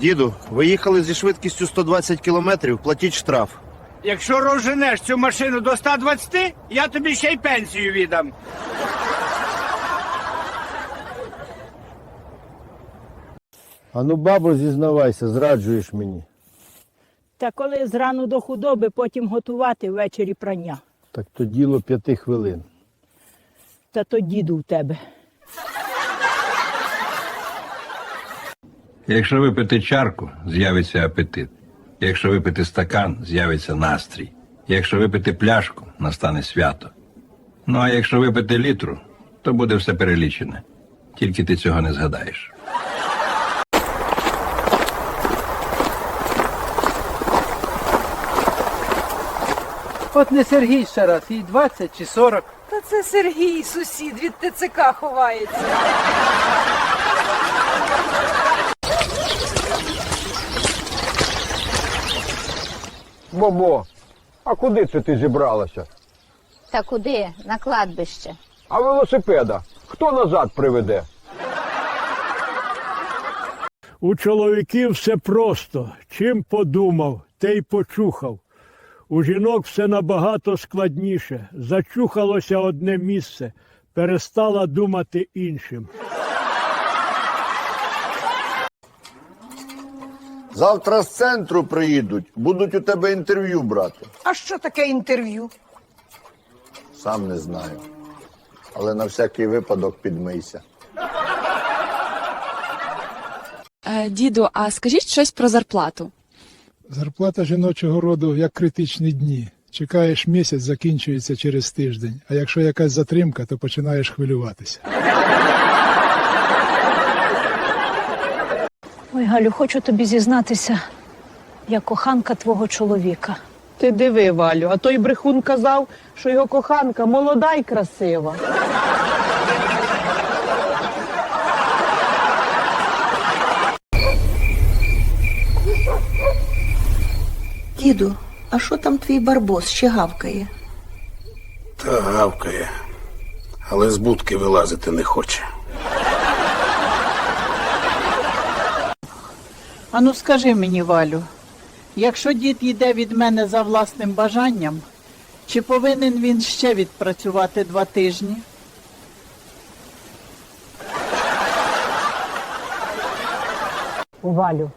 Діду, ви їхали зі швидкістю 120 кілометрів, платіть штраф. Якщо розженеш цю машину до 120, я тобі ще й пенсію віддам. А ну, бабо, зізнавайся, зраджуєш мені. Та коли зрану до худоби, потім готувати ввечері прання. Так то діло п'яти хвилин. Та то діду в тебе. Якщо випити чарку, з'явиться апетит. Якщо випити стакан, з'явиться настрій. Якщо випити пляшку, настане свято. Ну а якщо випити літру, то буде все перелічене. Тільки ти цього не згадаєш. От не Сергій ще раз, їй 20 чи 40. Та це Сергій, сусід від ТЦК ховається. Бобо, а куди це ти зібралася? Та куди? На кладбище. А велосипеда хто назад приведе? У чоловіків все просто. Чим подумав, те й почухав. У жінок все набагато складніше. Зачухалося одне місце, перестала думати іншим. Завтра з центру приїдуть, будуть у тебе інтерв'ю брати. А що таке інтерв'ю? Сам не знаю. Але на всякий випадок підмийся. Е, Діду, а скажіть щось про зарплату. Зарплата жіночого роду як критичні дні. Чекаєш місяць, закінчується через тиждень. А якщо якась затримка, то починаєш хвилюватися. Ой, Галю, хочу тобі зізнатися, я коханка твого чоловіка. Ти диви, Валю, а той брехун казав, що його коханка молода й красива. Діду, а що там твій барбос ще гавкає? Та гавкає, але з будки вилазити не хоче. Ану скажи мені, Валю, якщо дід йде від мене за власним бажанням, чи повинен він ще відпрацювати два тижні? Валю,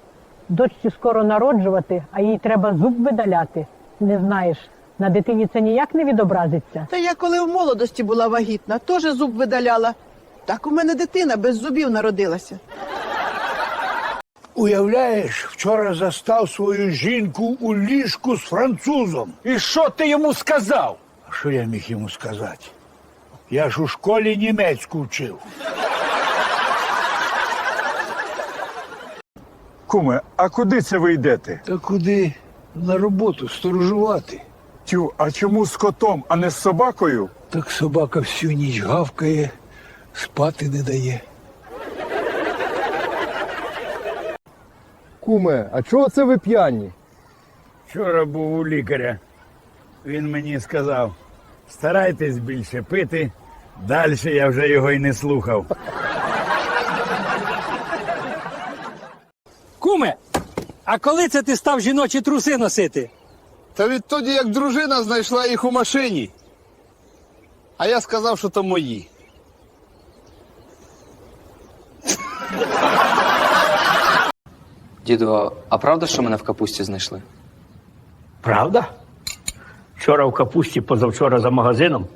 дочці скоро народжувати, а їй треба зуб видаляти. Не знаєш, на дитині це ніяк не відобразиться. Та я коли в молодості була вагітна, теж зуб видаляла. Так у мене дитина без зубів народилася. Уявляєш, вчора застав свою жінку у ліжку з французом. І що ти йому сказав? А що я міг йому сказати? Я ж у школі німецьку вчив. Куме, а куди це ви йдете? Та куди? На роботу сторожувати. Тю, а чому з котом, а не з собакою? Так собака всю ніч гавкає, спати не дає. Куме, а чого це ви п'яні? Вчора був у лікаря. Він мені сказав: старайтесь більше пити. Далі я вже його й не слухав. Куме, а коли це ти став жіночі труси носити? Та відтоді, як дружина знайшла їх у машині. А я сказав, що то мої. Діду, а правда, що мене в капусті знайшли? Правда? Вчора в капусті, позавчора за магазином.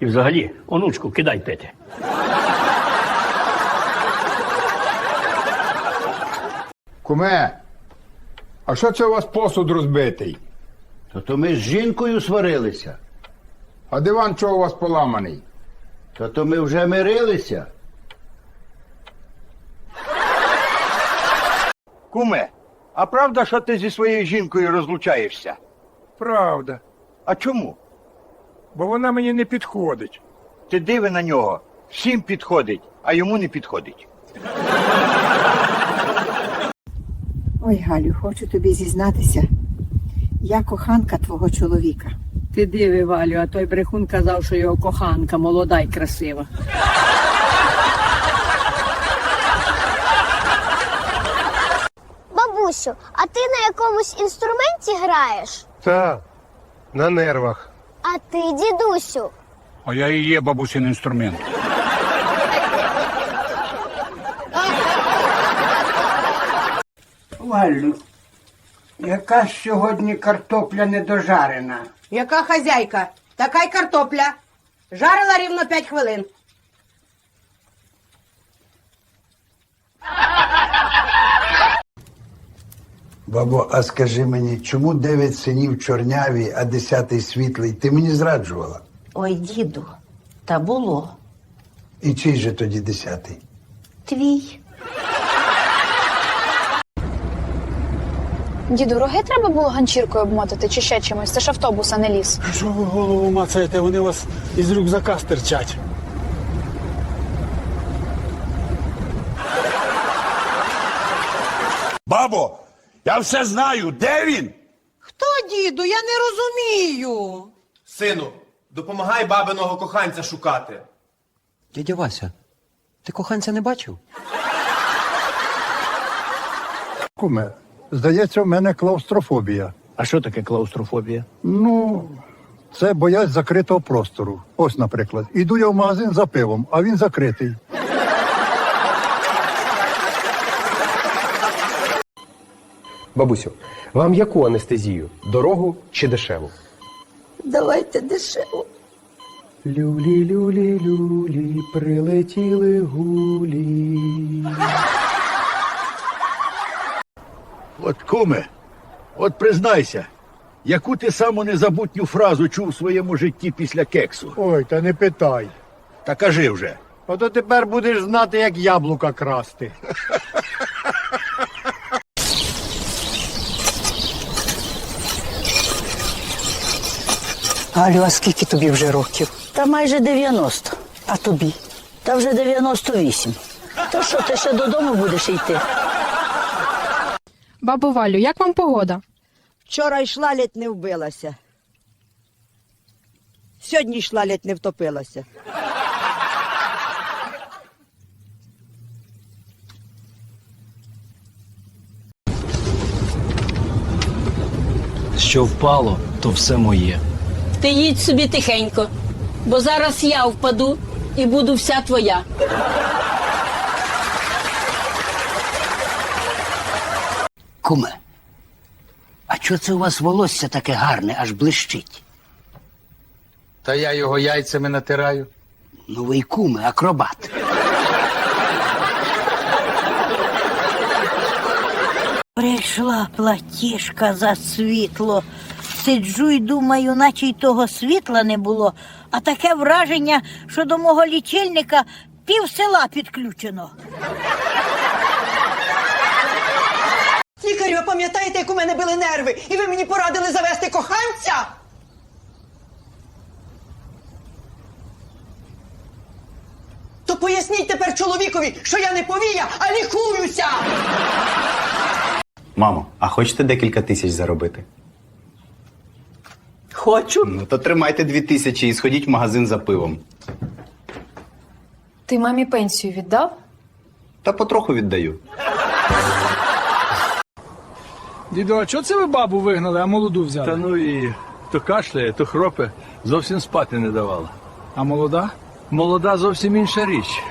І взагалі, онучку, кидай пити. Куме, а що це у вас посуд розбитий? То, то ми з жінкою сварилися. А диван чого у вас поламаний? То, то ми вже мирилися. Куме, а правда, що ти зі своєю жінкою розлучаєшся? Правда, А чому? бо вона мені не підходить. Ти диви на нього. Всім підходить, а йому не підходить. Ой, Галю, хочу тобі зізнатися. Я коханка твого чоловіка. Ти диви, Валю, а той брехун казав, що його коханка молода й красива. Бабусю, а ти на якомусь інструменті граєш? Так, на нервах. А ти, дідусю? А я і є бабусин інструмент. Валю, яка ж сьогодні картопля недожарена? Яка хазяйка? Така й картопля. Жарила рівно 5 хвилин. Бабо, а скажи мені, чому дев'ять синів чорняві, а десятий світлий? Ти мені зраджувала? Ой, діду, та було. І чий же тоді десятий? Твій. Діду, роги треба було ганчіркою обмотати чи ще чимось? Це ж автобус, а не ліс. Що ви голову мацаєте? Вони у вас із рюкзака стирчать. Бабо, я все знаю, де він? Хто, діду? Я не розумію. Сину, допомагай бабиного коханця шукати. Дядя Вася, ти коханця не бачив? Куме, здається, в мене клаустрофобія. А що таке клаустрофобія? Ну, це боязнь закритого простору. Ось, наприклад, іду я в магазин за пивом, а він закритий. Бабусю, вам яку анестезію? Дорогу чи дешеву? Давайте дешево. Люлі, люлі, люлі, прилетіли гулі. От куме, от признайся, яку ти саму незабутню фразу чув у своєму житті після кексу? Ой, та не питай. Та кажи вже. Ото тепер будеш знати, як яблука красти. Галю, а скільки тобі вже років? Та майже 90. А тобі? Та вже 98. То що, ти ще додому будеш йти? Бабу Валю, як вам погода? Вчора йшла, ледь не вбилася. Сьогодні йшла, ледь не втопилася. Що впало, то все моє. Ти їдь собі тихенько, бо зараз я впаду і буду вся твоя. Куме, а чого це у вас волосся таке гарне, аж блищить? Та я його яйцями натираю. Ну ви й куме, акробат. Прийшла платіжка за світло. Сиджу й думаю, наче й того світла не було, а таке враження, що до мого лічильника пів села підключено. Лікарю, а пам'ятаєте, як у мене були нерви, і ви мені порадили завести коханця? То поясніть тепер чоловікові, що я не повія, а лікуюся. Мамо, а хочете декілька тисяч заробити? Хочу. Ну то тримайте дві тисячі і сходіть в магазин за пивом. Ти мамі пенсію віддав? Та потроху віддаю. Діду, а чого це ви бабу вигнали, а молоду взяли? Та ну і то кашляє, то хропе, зовсім спати не давала. А молода? Молода зовсім інша річ.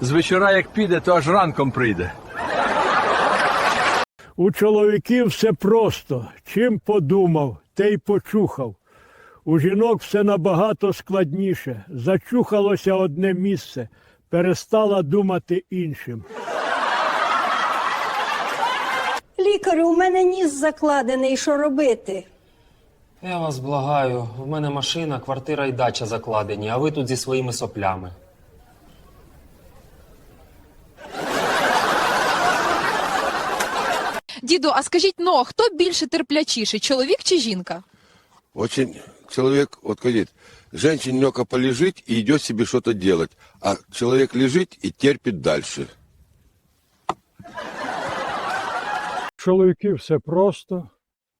З вечора як піде, то аж ранком прийде. У чоловіків все просто. Чим подумав, те й почухав. У жінок все набагато складніше. Зачухалося одне місце, перестала думати іншим. Лікарю, у мене ніс закладений, що робити? Я вас благаю, в мене машина, квартира і дача закладені, а ви тут зі своїми соплями. Діду, а скажіть, ну, хто більше терплячіший, чоловік чи жінка? Очень человек, вот говорит, женщине только полежить и идет себе что-то делать, а человек лежит и терпит дальше. Чоловіків все просто.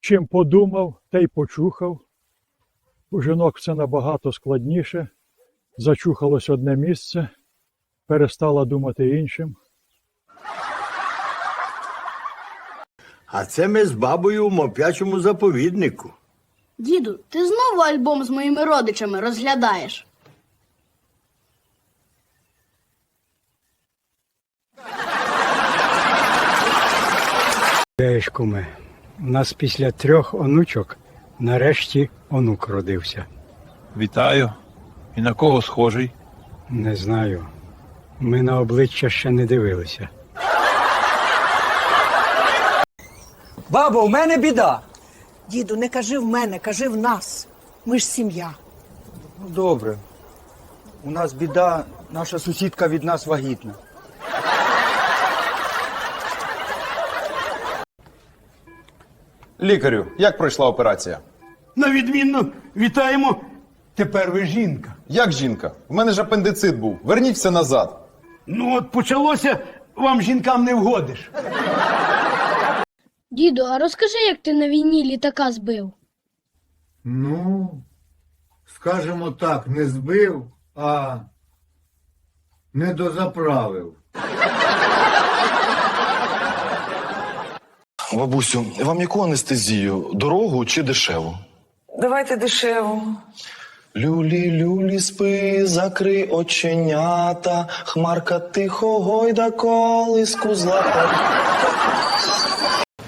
Чим подумав, те й почухав. У жінок все набагато складніше. Зачухалось одне місце, перестала думати іншим. А це ми з бабою у моп'ячому заповіднику. Діду, ти знову альбом з моїми родичами розглядаєш. Теж куме, у нас після трьох онучок нарешті онук родився. Вітаю. І на кого схожий? Не знаю. Ми на обличчя ще не дивилися. Бабо, у мене біда. Діду, не кажи в мене, кажи в нас. Ми ж сім'я. Ну, добре. У нас біда, наша сусідка від нас вагітна. Лікарю, як пройшла операція? На відмінно вітаємо. Тепер ви жінка. Як жінка? У мене ж апендицит був. Верніть все назад. Ну от почалося, вам жінкам не вгодиш. Діду, а розкажи, як ти на війні літака збив. Ну, скажімо так, не збив, а не дозаправив. Бабусю, вам яку анестезію? Дорогу чи дешеву? Давайте дешево. Люлі, люлі, спи, закрий оченята, хмарка тихо гойда колиску злата.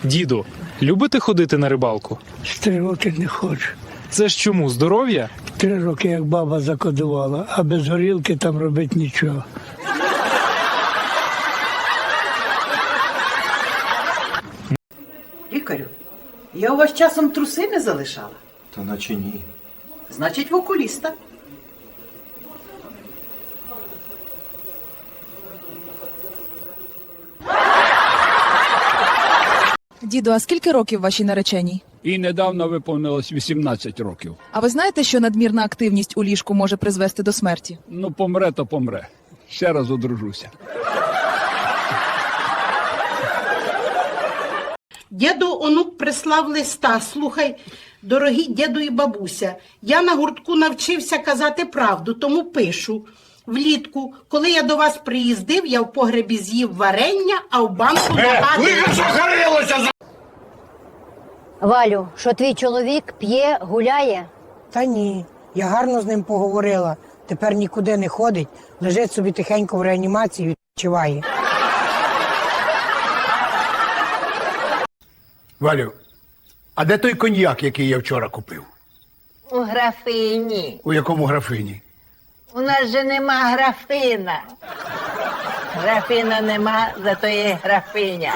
Діду, любите ходити на рибалку? З три роки не хочу. Це ж чому? Здоров'я? Три роки, як баба закодувала, а без горілки там робити нічого. Лікарю, я у вас часом труси не залишала. Та наче ні. Значить, в окуліста. Діду, а скільки років вашій нареченій? І недавно виповнилось 18 років. А ви знаєте, що надмірна активність у ліжку може призвести до смерті? Ну, помре, то помре. Ще раз одружуся. Діду онук прислав листа. Слухай, дорогі діду і бабуся, я на гуртку навчився казати правду, тому пишу. Влітку, коли я до вас приїздив, я в погребі з'їв варення, а в банку нагадую. Валю, що твій чоловік п'є, гуляє? Та ні, я гарно з ним поговорила. Тепер нікуди не ходить, лежить собі тихенько в реанімації і відпочиває. Валю, а де той коньяк, який я вчора купив? У графині. У якому графині? У нас же нема графина. Графина нема, зато є графиня.